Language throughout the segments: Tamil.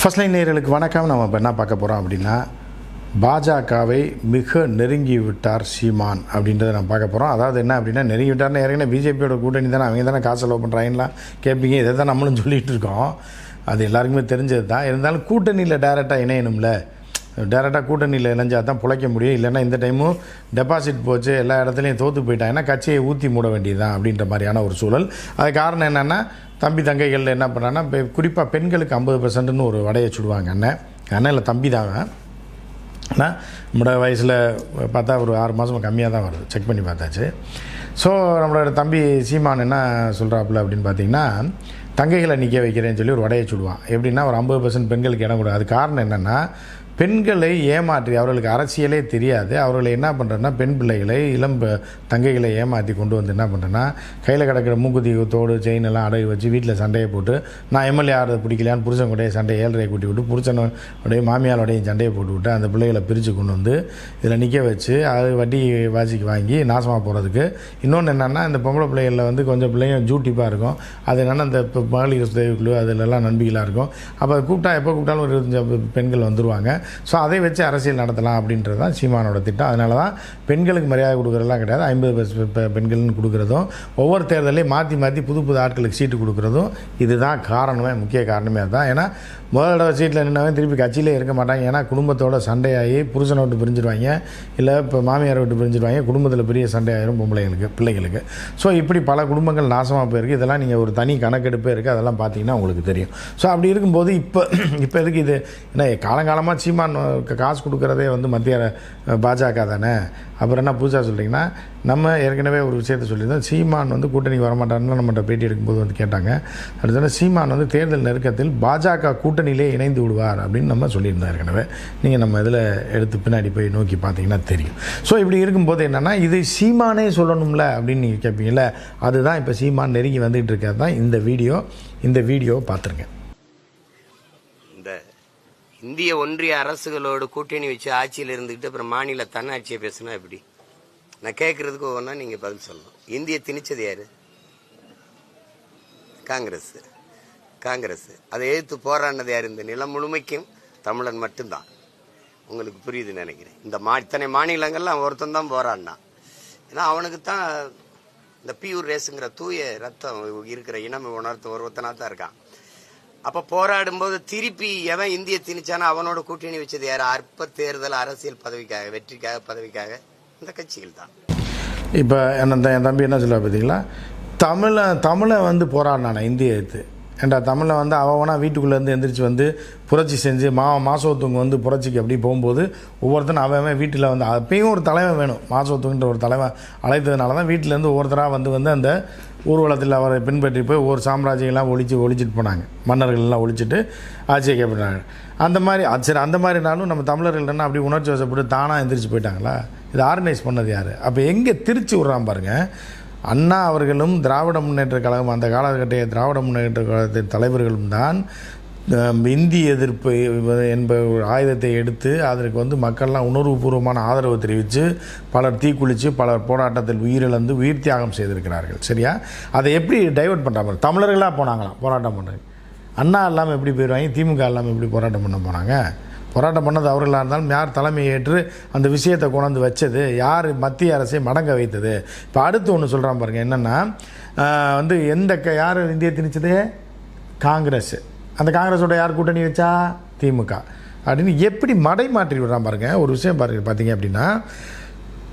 ஃபர்ஸ்ட் லைன் நேர்களுக்கு வணக்கம். நம்ம இப்போ என்ன பார்க்க போகிறோம் அப்படின்னா பாஜகவை மிக நெருங்கி விட்டார் சீமான் அப்படின்றத நம்ம பார்க்க போகிறோம் அதாவது என்ன அப்படின்னா நெருங்கி விட்டார்னு ஏற்கனவே பிஜேபியோட கூட்டணி தானே அவங்க தானே காசு செலவு பண்ணுறாங்கலாம் கேட்பீங்க இதை தான் நம்மளும் சொல்லிகிட்டு இருக்கோம். அது எல்லாருக்குமே தெரிஞ்சது தான் இருந்தாலும் கூட்டணியில் டேரெக்டாக இணையணும்ல. டேரெக்டாக கூட்டணியில் இணைஞ்சால் தான் பிழைக்க முடியும். இல்லைன்னா இந்த டைமும் டெபாசிட் போச்சு எல்லா இடத்துலையும் தோற்று போயிட்டாங்கன்னா கட்சியை ஊற்றி மூட வேண்டியதுதான் அப்படின்ற மாதிரியான ஒரு சூழல். அது காரணம் என்னென்னா தம்பி தங்கைகள் என்ன பண்ணான்னா இப்போ குறிப்பாக பெண்களுக்கு ஐம்பது பர்சன்ட்னு ஒரு வடையை சுடுவாங்க அண்ணன். அண்ணன் இல்லை தம்பி தான் அவன். ஆனால் நம்மளோட வயசில் பார்த்தா ஒரு ஆறு மாதம் கம்மியாக தான் வருது. செக் பண்ணி பார்த்தாச்சு. ஸோ நம்மளோட தம்பி சீமான் என்ன சொல்கிறாப்புல அப்படின்னு பார்த்தீங்கன்னா தங்கைகளை நிற்க வைக்கிறேன்னு சொல்லி ஒரு வடையை சுடுவான். எப்படின்னா ஒரு ஐம்பது பர்சன்ட் பெண்களுக்கு இடம் கொடு. அது காரணம் என்னென்னா பெண்களை ஏமாற்றி அவர்களுக்கு அரசியலே தெரியாது. அவர்களை என்ன பண்ணுறேன்னா பெண் பிள்ளைகளை இளம் தங்கைகளை ஏமாற்றி கொண்டு வந்து என்ன பண்ணுறேன்னா கையில் கிடக்கிற மூக்குத்தி தோடு செயின் எல்லாம் அடகு வச்சு வீட்டில் சண்டையை போட்டு நான் எம்எல்ஏ ஆடுறது பிடிக்கலான்னு புருஷன் கூடயே சண்டையை ஏழரையை கூட்டி விட்டு புருஷனுடைய மாமியாரோடையும் சண்டையை போட்டு விட்டு அந்த பிள்ளைகளை பிரித்து கொண்டு வந்து இதில் நிற்க வச்சு அது வட்டி வாசிக்கு வாங்கி நாசமாக போகிறதுக்கு இன்னொன்று என்னென்னா இந்த பொம்பளை பிள்ளைகளில் வந்து கொஞ்சம் பிள்ளைங்க ஜூட்டிப்பாக இருக்கும். அது என்னென்னா இந்த மகளிர் மகளிர் குழு அதிலெல்லாம் நம்பிக்கையாக இருக்கும். அப்போ கூப்பிட்டா எப்போ கூப்பிட்டாலும் ஒரு இருபத்தஞ்சு பெண்கள் வந்துடுவாங்க ஸோ அதை வச்சு அரசியல் நடத்தலாம் அப்படின்றது தான் சீமானோட திட்டம். அதனால தான் பெண்களுக்கு மரியாதை கொடுக்குறதெல்லாம் கிடையாது. ஐம்பது பஸ் பெண்கள்னு கொடுக்குறதும் ஒவ்வொரு தேர்தலையும் மாற்றி மாற்றி புது புது ஆட்களுக்கு சீட்டு கொடுக்குறதும் இதுதான் காரணமே முக்கிய காரணமே அதுதான். ஏன்னா முதல் தடவை சீட்டில் நின்றவன் திருப்பி கட்சியிலே இருக்க மாட்டாங்க. ஏன்னா குடும்பத்தோட சண்டையாகி புருஷனை விட்டு பிரிஞ்சிருவாங்க. இல்லை இப்போ மாமியாரை விட்டு பிரிஞ்சிருவாங்க. குடும்பத்தில் பெரிய சண்டையாயிரும் பொம்பளைங்களுக்கு பிள்ளைகளுக்கு. ஸோ இப்படி பல குடும்பங்கள் நாசமாக போயிருக்கு. இதெல்லாம் நீங்கள் ஒரு தனி கணக்கெடுப்பே இருக்குது அதெல்லாம் பார்த்தீங்கன்னா உங்களுக்கு தெரியும். ஸோ அப்படி இருக்கும்போது இப்போ இப்போ எதுக்கு இது? என்ன காலங்காலமாக சீமான் காசு கொடுக்குறதே வந்து மத்திய பாஜக தானே? அப்புறம் என்ன புதுசாக சொல்கிறீங்கன்னா நம்ம ஏற்கனவே ஒரு விஷயத்த சொல்லியிருந்தோம். சீமான் வந்து கூட்டணிக்கு வரமாட்டான்னு நம்மகிட்ட பேட்டி எடுக்கும்போது வந்து கேட்டாங்க. அடுத்தது சீமான் வந்து தேர்தல் நெருக்கத்தில் பாஜக கூட்டணியிலே இணைந்து விடுவார் அப்படின்னு நம்ம சொல்லியிருந்தோம் ஏற்கனவே. நீங்கள் நம்ம இதில் எடுத்து பின்னாடி போய் நோக்கி பார்த்தீங்கன்னா தெரியும். ஸோ இப்படி இருக்கும்போது என்னென்னா இது சீமானே சொல்லணும்ல அப்படின்னு நீங்கள் கேட்பீங்கல்ல அதுதான் இப்போ சீமான் நெருங்கி வந்துகிட்டு இருக்கிறது தான் இந்த வீடியோ. இந்த வீடியோவை பார்த்துருங்க. இந்திய ஒன்றிய அரசுகளோடு கூட்டணி வச்சு ஆட்சியில் இருந்துக்கிட்டு அப்புறம் மாநில தன்னாட்சியை பேசுனா எப்படி? நான் கேட்கறதுக்கு ஒவ்வொன்றா நீங்கள் பதில் சொல்லணும். இந்திய திணிச்சது யாரு? காங்கிரஸ். காங்கிரஸ். அதை எதிர்த்து போராடினது யார்? இந்த நிலம் முழுமைக்கும் தமிழன் மட்டும்தான். உங்களுக்கு புரியுதுன்னு நினைக்கிறேன். இந்த மா இத்தனை மாநிலங்கள்ல அவன் ஒருத்தன் தான் போராடினான். ஏன்னா அவனுக்கு தான் இந்த பியூர் ரேஸுங்கிற தூய ரத்தம் இருக்கிற இனம் உணர்த்த ஒருத்தனாக தான் இருக்கான். அப்ப போராடும்போது திருப்பி எவன் இந்திய திணிச்சானோ அவனோட கூட்டணி வச்சது யார்? அற்ப தேர்தல் அரசியல் பதவிக்காக வெற்றிக்காக பதவிக்காக இந்த கட்சிகள் தான். இப்போ என்ன என் தம்பி என்ன சொல்ல பார்த்தீங்களா தமிழை தமிழை வந்து போராடினானே இந்திய எடுத்து ஏண்டா தமிழை வந்து அவனா வீட்டுக்குள்ளேருந்து எந்திரிச்சு வந்து புரட்சி செஞ்சு மா மாசோத்துவங்க வந்து புரட்சிக்கு அப்படி போகும்போது ஒவ்வொருத்தனும் அவன் வீட்டில் வந்து அப்பயும் ஒரு தலைவன் வேணும். மாசோத்துங்கிற ஒரு தலைவன் அழைத்ததுனால தான் வீட்டிலேருந்து ஒவ்வொருத்தராக வந்து வந்து அந்த ஊர்வலத்தில் அவரை பின்பற்றி போய் ஒவ்வொரு சாம்ராஜ்யங்கள்லாம் ஒழிச்சு ஒழிச்சிட்டு போனாங்க. மன்னர்கள்லாம் ஒழிச்சிட்டு ஆட்சியை கைப்பற்றினாங்க அந்த மாதிரி அது சரி அந்த மாதிரினாலும் நம்ம தமிழர்கள்னா அப்படி உணர்ச்சி வசப்பட்டு தானாக எந்திரிச்சு போயிட்டாங்களா? இது ஆர்கனைஸ் பண்ணது யார்? அப்போ எங்கே திருச்சி விட்றான் பாருங்கள் அண்ணா அவர்களும் திராவிட முன்னேற்ற கழகம் அந்த காலகட்டைய திராவிட முன்னேற்ற கழகத்தின் தலைவர்களும் தான் இந்தி எதிர்ப்பு என்ப ஆயுதத்தை எடுத்து அதற்கு வந்து மக்கள்லாம் உணர்வுபூர்வமான ஆதரவு தெரிவித்து பலர் தீக்குளித்து பலர் போராட்டத்தில் உயிரிழந்து உயிர் தியாகம் செய்திருக்கிறார்கள். சரியா? அதை எப்படி டைவர்ட் பண்ணுறாங்க தமிழர்களாக போனாங்களாம் போராட்டம் பண்ணுறது அண்ணா இல்லாமல் எப்படி போயிடுவாங்க திமுக இல்லாமல் எப்படி போராட்டம் பண்ண போனாங்க? போராட்டம் பண்ணது அவர்களாக இருந்தாலும் யார் தலைமை ஏற்று அந்த விஷயத்தை கொண்டாந்து வச்சது? யார் மத்திய அரசை மடங்க வைத்தது? இப்போ அடுத்து ஒன்று சொல்கிறான் பாருங்கள் என்னென்னா வந்து எந்த க யார் இந்திய திணிச்சது? காங்கிரஸ். அந்த காங்கிரஸோட யார் கூட்டணி வச்சா? திமுக. அப்படின்னு எப்படி மடை மாற்றி விடுறான் பாருங்கள் ஒரு விஷயம் பாருங்க பார்த்தீங்க அப்படின்னா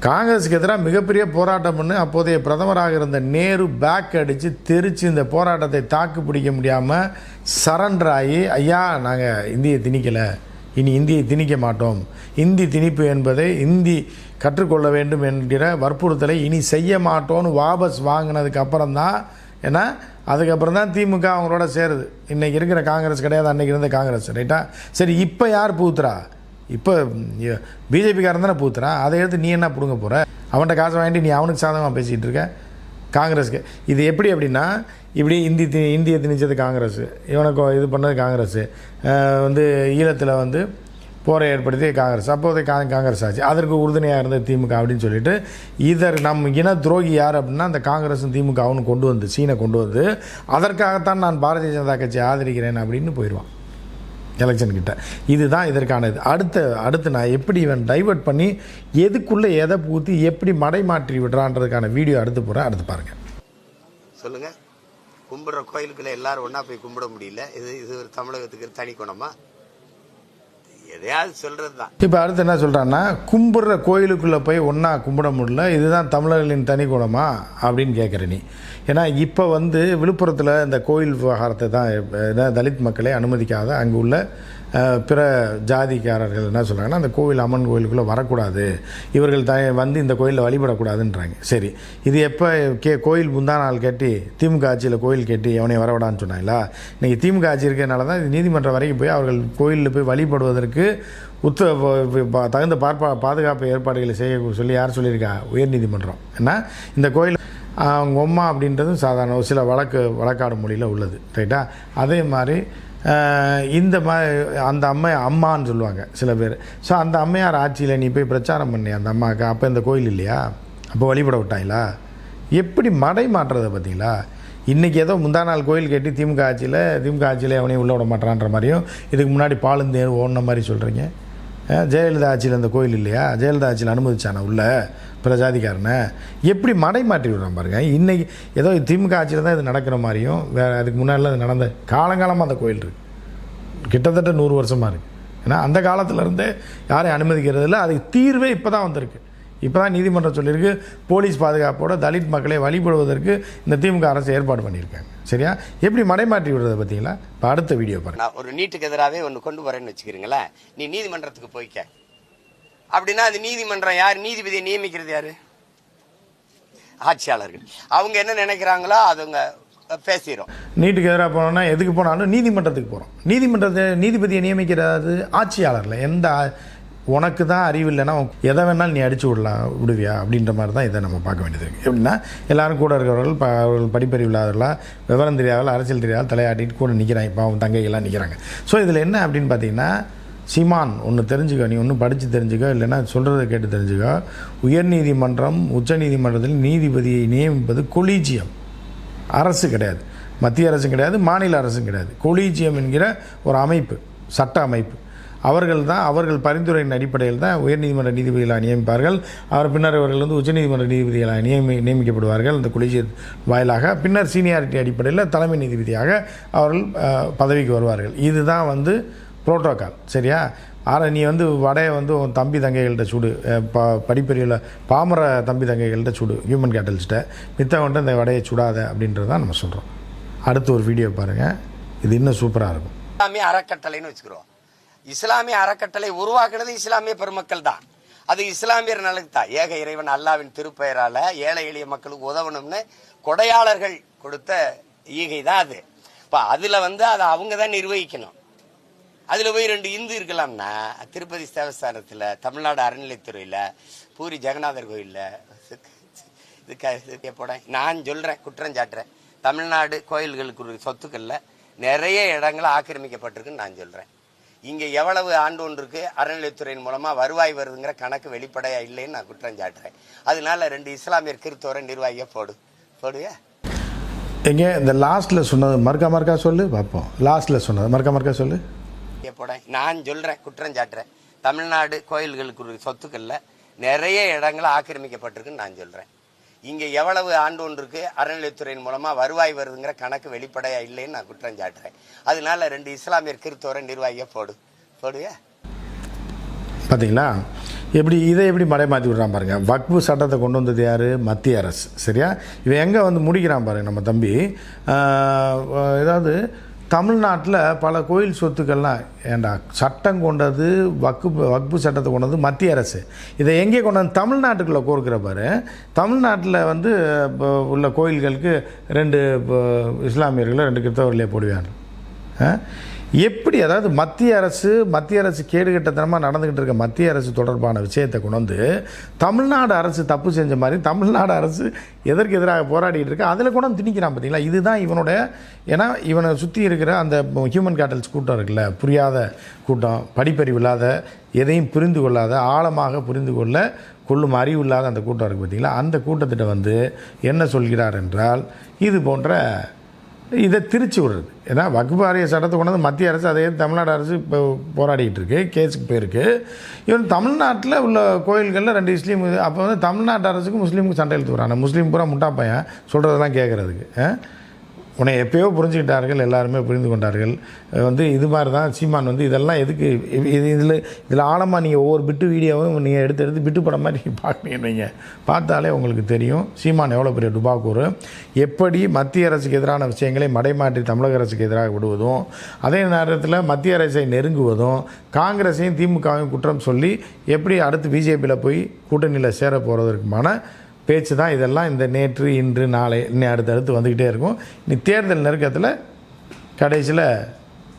காங்கிரஸுக்கு எதிராக மிகப்பெரிய போராட்டம் பண்ணு அப்போதைய பிரதமராக இருந்த நேரு பேக் அடித்து தெரித்து இந்த போராட்டத்தை தாக்கு பிடிக்க முடியாமல் சரண்டர் ஆகி ஐயா நாங்கள் இந்தியை திணிக்கலை. இனி இந்தியை திணிக்க மாட்டோம். இந்தி திணிப்பு என்பதை இந்தி கற்றுக்கொள்ள வேண்டும் என்கிற வற்புறுத்தலை இனி செய்ய மாட்டோம்னு வாபஸ் வாங்கினதுக்கு அப்புறம்தான் ஏன்னா அதுக்கப்புறம் தான் திமுக அவங்களோட சேருது. இன்றைக்கி இருக்கிற காங்கிரஸ் கிடையாது அன்றைக்கி இருந்த காங்கிரஸ் ரைட்டா சரி இப்போ யார் பூத்துறா? இப்போ பிஜேபிக்காரன் தானே பூத்துறான். அதை எடுத்து நீ என்ன பிடுங்க போகிற அவன்கிட்ட காசை வாங்கிட்டு நீ அவனுக்கு சாதகமாக பேசிகிட்டு இருக்க. காங்கிரஸுக்கு. இது எப்படி அப்படின்னா இப்படி இந்தி தி இந்தியை திணிச்சது காங்கிரஸ். இவனுக்கு இது பண்ணது காங்கிரஸ். வந்து ஈழத்தில் வந்து போரை ஏற்படுத்தி காங்கிரஸ். அப்போதே கா காங்கிரஸ் ஆச்சு. அதற்கு உறுதுணையாக இருந்தது திமுக அப்படின்னு சொல்லிட்டு இதர் நம் இன துரோகி யார் அப்படின்னா அந்த காங்கிரஸும் திமுகவும் கொண்டு வந்து சீனை கொண்டு வந்து அதற்காகத்தான் நான் பாரதிய ஜனதா கட்சியை ஆதரிக்கிறேன் அப்படின்னு போயிடுவான் எலெக்ஷன் கிட்ட. இதுதான் இதற்கான இது. அடுத்த அடுத்து நான் எப்படி இவன் டைவர்ட் பண்ணி எதுக்குள்ளே எதை பூத்தி எப்படி மடை மாற்றி விடுறான்றதுக்கான வீடியோ அடுத்து போகிறேன் அடுத்து பாருங்கள் சொல்லுங்கள் கும்பிட்ற கோயிலுக்குள்ளே எல்லாரும் ஒன்றா போய் கும்பிட முடியல. இது இது ஒரு தமிழகத்துக்கு தனி குணமாக எதையாவது சொல்றது தான் இப்போ அடுத்து என்ன சொல்கிறான்னா கும்பிட்ற கோயிலுக்குள்ளே போய் ஒன்றா கும்பிட முடியல இதுதான் தமிழர்களின் தனி குணமா அப்படின்னு கேட்குற நீ. ஏன்னா இப்போ வந்து விழுப்புரத்தில் இந்த கோயில் விவகாரத்தை தான் தலித் மக்களை அனுமதிக்காத அங்கே உள்ள பிற ஜாதிக்காரர்கள் என்ன சொல்கிறாங்கன்னா அந்த கோவில் அம்மன் கோயிலுக்குள்ளே வரக்கூடாது. இவர்கள் த வந்து இந்த கோயிலில் வழிபடக்கூடாதுன்றாங்க. சரி இது எப்போ கே கோயில் முந்தா நாள் கட்டி திமுக ஆட்சியில் கோயில் கட்டி எவனையும் வரவிடான்னு சொன்னாங்களா? இன்றைக்கி திமுக ஆட்சி இருக்கிறனால தான் நீதிமன்றம் வரைக்கும் போய் அவர்கள் கோயிலில் போய் வழிபடுவதற்கு உத்த தகுந்த பார்ப்பா பாதுகாப்பு ஏற்பாடுகளை செய்ய சொல்லி யார் சொல்லியிருக்கா? உயர்நீதிமன்றம். ஏன்னா இந்த கோயில் அவங்க அம்மா அப்படின்றதும் சாதாரண ஒரு சில வழக்கு வழக்காடு மொழியில் உள்ளது. ரைட்டா? அதே மாதிரி இந்த மாதிரி அந்த அம்மை அம்மான்னு சொல்லுவாங்க சில பேர். ஸோ அந்த அம்மையார் ஆட்சியில் நீ போய் பிரச்சாரம் பண்ணி அந்த அம்மாவுக்கு அப்போ இந்த கோயில் இல்லையா? அப்போ வழிபட விட்டாங்களா? எப்படி மடை மாற்றுறதை பார்த்தீங்களா? இன்றைக்கி ஏதோ முந்தா நாள் கோயில் கட்டி திமுக ஆட்சியில் திமுக ஆட்சியில் எவனையும் உள்ள விட மாட்டான்ற மாதிரியும் இதுக்கு முன்னாடி பாலுந்தேர் ஓடின மாதிரி சொல்கிறீங்க ஜெயலலிதா ஆட்சியில் அந்த கோயில் இல்லையா? ஜெயலலிதா ஆட்சியில் அனுமதிச்சானா உள்ள பிரஜாதிகாரனை? எப்படி மடை மாற்றி விடுறான் பாருங்க. இன்றைக்கி ஏதோ திமுக ஆட்சியில் தான் இது நடக்கிற மாதிரியும் வேறு அதுக்கு முன்னாடிலாம் இது நடந்த காலங்காலமாக அந்த கோயில் இருக்குது கிட்டத்தட்ட நூறு வருஷமாக இருக்குது ஏன்னா அந்த காலத்துலேருந்தே யாரையும் அனுமதிக்கிறது இல்லை அதுக்கு தீர்வே இப்போ தான் வந்திருக்கு. இப்போ தான் நீதிமன்றம் சொல்லியிருக்கு போலீஸ் பாதுகாப்போட தலித் மக்களை வழிபடுவதற்கு இந்த திமுக அரசு ஏற்பாடு பண்ணியிருக்காங்க. சரியா? எப்படி மடைமாற்றி விடுறதை பார்த்தீங்களா இப்போ அடுத்த வீடியோ பாருங்க. நான் ஒரு நீட்டுக்கு எதிராகவே ஒன்று கொண்டு வரேன்னு வச்சுக்கிறீங்களேன். நீ நீதிமன்றத்துக்கு போய்க்க. அப்படின்னா அது நீதிமன்றம் யார்? நீதிபதியை நியமிக்கிறது யாரு? ஆட்சியாளர்கள். அவங்க என்ன நினைக்கிறாங்களோ அதுங்க பேசிடும் நீட்டுக்கு எதிராக போனோம்னா எதுக்கு போனாலும் நீதிமன்றத்துக்கு போகிறோம் நீதிமன்றத்தை நீதிபதியை நியமிக்கிறது ஆட்சியாளரில் எந்த உனக்கு தான் அறிவு இல்லைன்னா எதை வேணாலும் நீ அடிச்சு விடலாம் விடுவியா? அப்படின்ற மாதிரி தான் இதை நம்ம பார்க்க வேண்டியது இருக்குது எப்படின்னா எல்லாரும் கூட இருக்கிறவர்கள் ப- அவர்கள் படிப்பறிவு இல்லாதவர்களா விவரம் தெரியாதவர்கள் அரசியல் தெரியாத தலையாட்டிட்டு கூட நிற்கிறாங்க இப்போ அவன் தங்கைகள்லாம் நிற்கிறாங்க ஸோ இதில் என்ன அப்படின்னு பார்த்தீங்கன்னா சீமான் ஒன்று தெரிஞ்சுக்க நீ ஒன்று படித்து தெரிஞ்சுக்க இல்லைன்னா சொல்கிறத கேட்டு தெரிஞ்சுக்க. உயர்நீதிமன்றம் உச்சநீதிமன்றத்தில் நீதிபதியை நியமிப்பது கொலீஜியம். அரசு கிடையாது. மத்திய அரசும் கிடையாது மாநில அரசும் கிடையாது. கொலீஜியம் என்கிற ஒரு அமைப்பு சட்ட அமைப்பு. அவர்கள் தான் அவர்கள் பரிந்துரையின் அடிப்படையில் தான் உயர்நீதிமன்ற நீதிபதிகளாக நியமிப்பார்கள். அவர் பின்னர் அவர்கள் வந்து உச்சநீதிமன்ற நீதிபதிகளாக நியமி நியமிக்கப்படுவார்கள் இந்த கொலீஜிய வாயிலாக. பின்னர் சீனியாரிட்டி அடிப்படையில் தலைமை நீதிபதியாக அவர்கள் பதவிக்கு வருவார்கள். இதுதான் வந்து புரோட்டோகால் சரியா? ஆனால் நீ வந்து வடையை வந்து உன் தம்பி தங்கைகள்கிட்ட சுடு. ப படிப்பறிவில் பாமர தம்பி தங்கைகள்கிட்ட சுடு. ஹியூமன் கேட்டல்ஸ்கிட்ட மித்தவன்ட்டு இந்த வடையை சுடாத அப்படின்றது தான் நம்ம சொல்கிறோம் அடுத்து ஒரு வீடியோ பாருங்கள் இது இன்னும் சூப்பராக இருக்கும். இஸ்லாமிய அறக்கட்டளைன்னு வச்சுக்கிறோம். இஸ்லாமிய அறக்கட்டளை உருவாக்குனது இஸ்லாமிய பெருமக்கள் தான். அது இஸ்லாமியர் நலனுக்கு தான் ஏக இறைவன் அல்லாவின் திருப்பெயரால ஏழை எளிய மக்களுக்கு உதவணும்னு கொடையாளர்கள் கொடுத்த ஈகை தான் அது. இப்போ அதில் வந்து அதை அவங்க தான் நிர்வகிக்கணும். அதில் போய் ரெண்டு இந்து இருக்கலாம்னா திருப்பதி தேவஸ்தானத்தில் தமிழ்நாடு அறநிலைத்துறையில் பூரி ஜெகநாதர் கோயிலில் இதுக்கு போட நான் சொல்கிறேன் குற்றம் சாட்டுறேன். தமிழ்நாடு கோயில்களுக்கு சொத்துக்களில் நிறைய இடங்கள் ஆக்கிரமிக்கப்பட்டிருக்குன்னு நான் சொல்கிறேன் இங்கே எவ்வளவு ஆண்டு ஒன்றுக்கு அறநிலைத்துறையின் மூலமாக வருவாய் வருதுங்கிற கணக்கு வெளிப்படையா இல்லைன்னு நான் குற்றம் சாட்டுறேன். அதனால ரெண்டு இஸ்லாமியர் கிறிஸ்தவரை நிர்வாகியை போடு. போடுவியா? எங்கே இந்த லாஸ்ட்டில் சொன்னது மறுக்கா மறுக்கா சொல்லு பார்ப்போம் லாஸ்ட்டில் சொன்னது மறுக்கா மறுக்கா சொல்லு. போட. நான் சொல்கிறேன் குற்றம் சாட்டுறேன். தமிழ்நாடு கோயில்களுக்கு சொத்துக்களில் நிறைய இடங்கள் ஆக்கிரமிக்கப்பட்டிருக்குன்னு நான் சொல்கிறேன் இங்கே எவ்வளவு ஆண்டு இருக்கு? அறநிலைத்துறையின் மூலமாக வருவாய் வருதுங்கிற கணக்கு வெளிப்படையாக இல்லைன்னு நான் குற்றம் சாட்டுறேன். அதனால ரெண்டு இஸ்லாமியர் கிறிஸ்தவரை நிர்வாகியை போடு. போடுவியா? பார்த்தீங்களா எப்படி இதை எப்படி மடை மாற்றி விடுறான் பாருங்க. வக்பு சட்டத்தை கொண்டு வந்தது யார்? மத்திய அரசு. சரியா? இவன் எங்கே வந்து முடிக்கிறான் பாருங்க நம்ம தம்பி. ஏதாவது தமிழ்நாட்டில் பல கோயில் சொத்துக்கள்லாம் ஏண்டா சட்டம் கொண்டது வக்கு வக்பு சட்டத்தை கொண்டது மத்திய அரசு. இதை எங்கே கொண்டு வந்து தமிழ்நாட்டுக்குள்ளே கோர்க்கிற பாரு. தமிழ்நாட்டில் வந்து இப்போ உள்ள கோயில்களுக்கு ரெண்டு இப்போ இஸ்லாமியர்களை ரெண்டு கிறிஸ்தவர்களே போடுவாங்க எப்படி அதாவது மத்திய அரசு மத்திய அரசு கேடுகட்டத்தனமாக நடந்துக்கிட்டு இருக்க மத்திய அரசு தொடர்பான விஷயத்தை கொண்டு வந்து தமிழ்நாடு அரசு தப்பு செஞ்ச மாதிரி தமிழ்நாடு அரசு எதற்கு எதிராக போராடிட்டு இருக்கு அதில் கூட திணிக்கிறான் பார்த்தீங்களா இதுதான் இவனோட ஏன்னா இவனை சுற்றி இருக்கிற அந்த ஹியூமன் கேட்டல்ஸ் கூட்டம் இருக்குல்ல புரியாத கூட்டம் படிப்பறிவு இல்லாத எதையும் புரிந்து கொள்ளாத ஆழமாக புரிந்து கொள்ள கொள்ளும் அறிவு இல்லாத அந்த கூட்டம் இருக்குது பார்த்தீங்களா அந்த கூட்டத்திட்ட வந்து என்ன சொல்கிறார் என்றால் இது போன்ற இதை திருச்சி விடுறது. ஏன்னா வகுப்பு வாரிய சட்டத்தை கொண்டு வந்து மத்திய அரசு அதே தமிழ்நாடு அரசு இப்போ போராடிக்கிட்டு இருக்கு கேஸுக்கு போயிருக்கு. இவன் தமிழ்நாட்டில் உள்ள கோயில்களில் ரெண்டு முஸ்லீம் அப்போ வந்து தமிழ்நாட்டு அரசுக்கு முஸ்லீமுக்கு சண்டை எழுத்து வராங்க முஸ்லீம் பூரா முட்டா பையன் சொல்கிறதெல்லாம் கேட்குறதுக்கு உன்னை எப்பயோ புரிஞ்சுக்கிட்டார்கள் எல்லாருமே புரிந்து கொண்டார்கள். வந்து இது மாதிரி தான் சீமான் வந்து இதெல்லாம் எதுக்கு இது இதில் இதில் ஆழமாக நீங்கள் ஒவ்வொரு பிட்டு வீடியோவும் நீங்கள் எடுத்து எடுத்து பிட்டு படம் மாதிரி நீங்கள் பார்ப்பீங்க பார்த்தாலே உங்களுக்கு தெரியும் சீமான் எவ்வளோ பெரிய டுபாக்கூர் எப்படி மத்திய அரசுக்கு எதிரான விஷயங்களை மடைமாற்றி தமிழக அரசுக்கு எதிராக விடுவதும் அதே நேரத்தில் மத்திய அரசை நெருங்குவதும் காங்கிரஸையும் திமுகவையும் குற்றம் சொல்லி எப்படி அடுத்து பிஜேபியில் போய் கூட்டணியில் சேர போகிறதுக்குமான பேச்சு தான் இதெல்லாம் இந்த நேற்று இன்று நாளை இன்னும் அடுத்தடுத்து வந்துக்கிட்டே இருக்கும். நீ தேர்தல் நெருக்கத்தில் கடைசியில்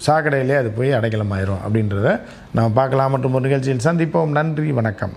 சாக்கடையிலே அது போய் அடைக்கலமாயிரும் அப்படின்றத நம்ம பார்க்கலாம். மற்றும் ஒரு நிகழ்ச்சியில் சந்திப்போம். நன்றி வணக்கம்.